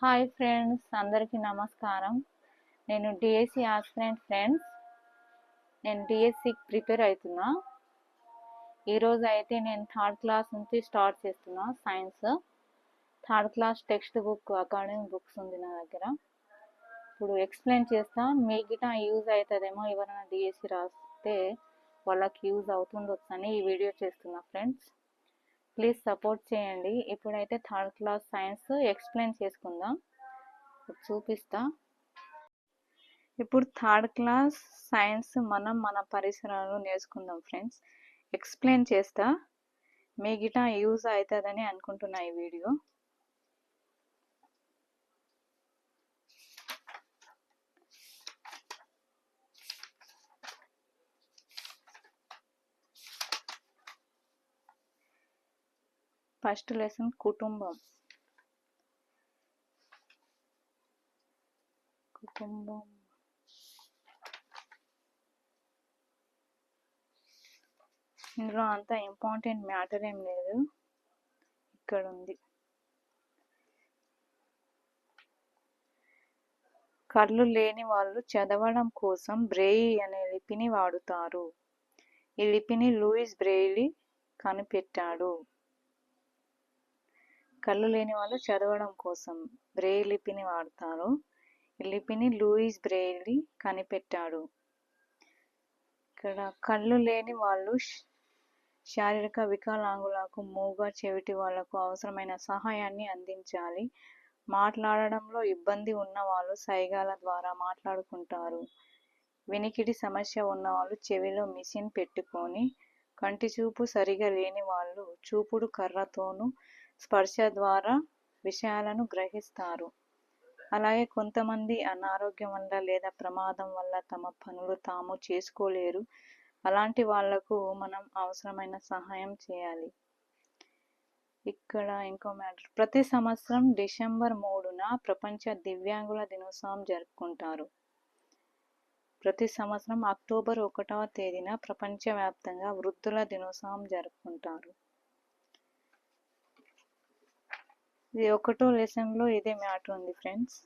Hi friends అందరికీ నమస్కారం. నేను డిఎస్సి ఆస్పిరెంట్ ఫ్రెండ్స్. నేను డిఎస్సికి ప్రిపేర్ అవుతున్నా. ఈరోజు అయితే నేను థర్డ్ క్లాస్ నుంచి స్టార్ట్ చేస్తున్నా science. Third class text book academic books ఉంది నా దగ్గర. ఇప్పుడు ఎక్స్ప్లెయిన్ చేస్తా. మీ గిట యూజ్ అవుతుందేమో ఎవరైనా డిఎస్సి రాస్తే వాళ్ళకి యూజ్ అవుతుందో అని ఈ వీడియో చేస్తున్నా ఫ్రెండ్స్. ప్లీజ్ సపోర్ట్ చేయండి. ఇప్పుడైతే థర్డ్ క్లాస్ సైన్స్ ఎక్స్ప్లెయిన్ చేసుకుందాం. చూపిస్తా. ఇప్పుడు థర్డ్ క్లాస్ సైన్స్ మనం మన పరిసరాలు నేర్చుకుందాం ఫ్రెండ్స్. ఎక్స్ప్లెయిన్ చేస్తా. మీ గిట యూజ్ అవుతుందని అనుకుంటున్నా ఈ వీడియో. ఫస్ట్ లెసన్ కుటుంబం. కుటుంబం. ఇందులో అంత ఇంపార్టెంట్ మ్యాటర్ ఏం లేదు. ఇక్కడ ఉంది కళ్ళు లేని వాళ్ళు చదవడం కోసం బ్రేయి అనే లిపిని వాడుతారు. ఈ లిపిని లూయిస్ బ్రెయిలీ కనిపెట్టాడు. కళ్ళు లేని వాళ్ళు చదవడం కోసం బ్రెయి లిపిని వాడతారు. ఈ లిపిని లూయిస్ బ్రెయిలీ కనిపెట్టాడు. ఇక్కడ కళ్ళు లేని వాళ్ళు శారీరక వికలాంగులకు మూగ చెవిటి వాళ్ళకు అవసరమైన సహాయాన్ని అందించాలి. మాట్లాడడంలో ఇబ్బంది ఉన్న వాళ్ళు సైగాల ద్వారా మాట్లాడుకుంటారు. వినికిడి సమస్య ఉన్నవాళ్ళు చెవిలో మిషన్ పెట్టుకొని కంటి చూపు సరిగా లేని వాళ్ళు చూపుడు కర్రతోనూ స్పర్శ ద్వారా విషయాలను గ్రహిస్తారు. అలాగే కొంతమంది అనారోగ్యం వల్ల లేదా ప్రమాదం వల్ల తమ పనులు తాము చేసుకోలేరు. అలాంటి వాళ్ళకు మనం అవసరమైన సహాయం చేయాలి. ఇక్కడ ఇంకో మ్యాటర్. ప్రతి సంవత్సరం డిసెంబర్ మూడున ప్రపంచ దివ్యాంగుల దినోత్సవం జరుపుకుంటారు. ప్రతి సంవత్సరం అక్టోబర్ ఒకటవ తేదీన ప్రపంచవ్యాప్తంగా వృద్ధుల దినోత్సవం జరుపుకుంటారు. ఇది ఒకటో లెసన్లో ఇదే మ్యాటర్ ఉంది ఫ్రెండ్స్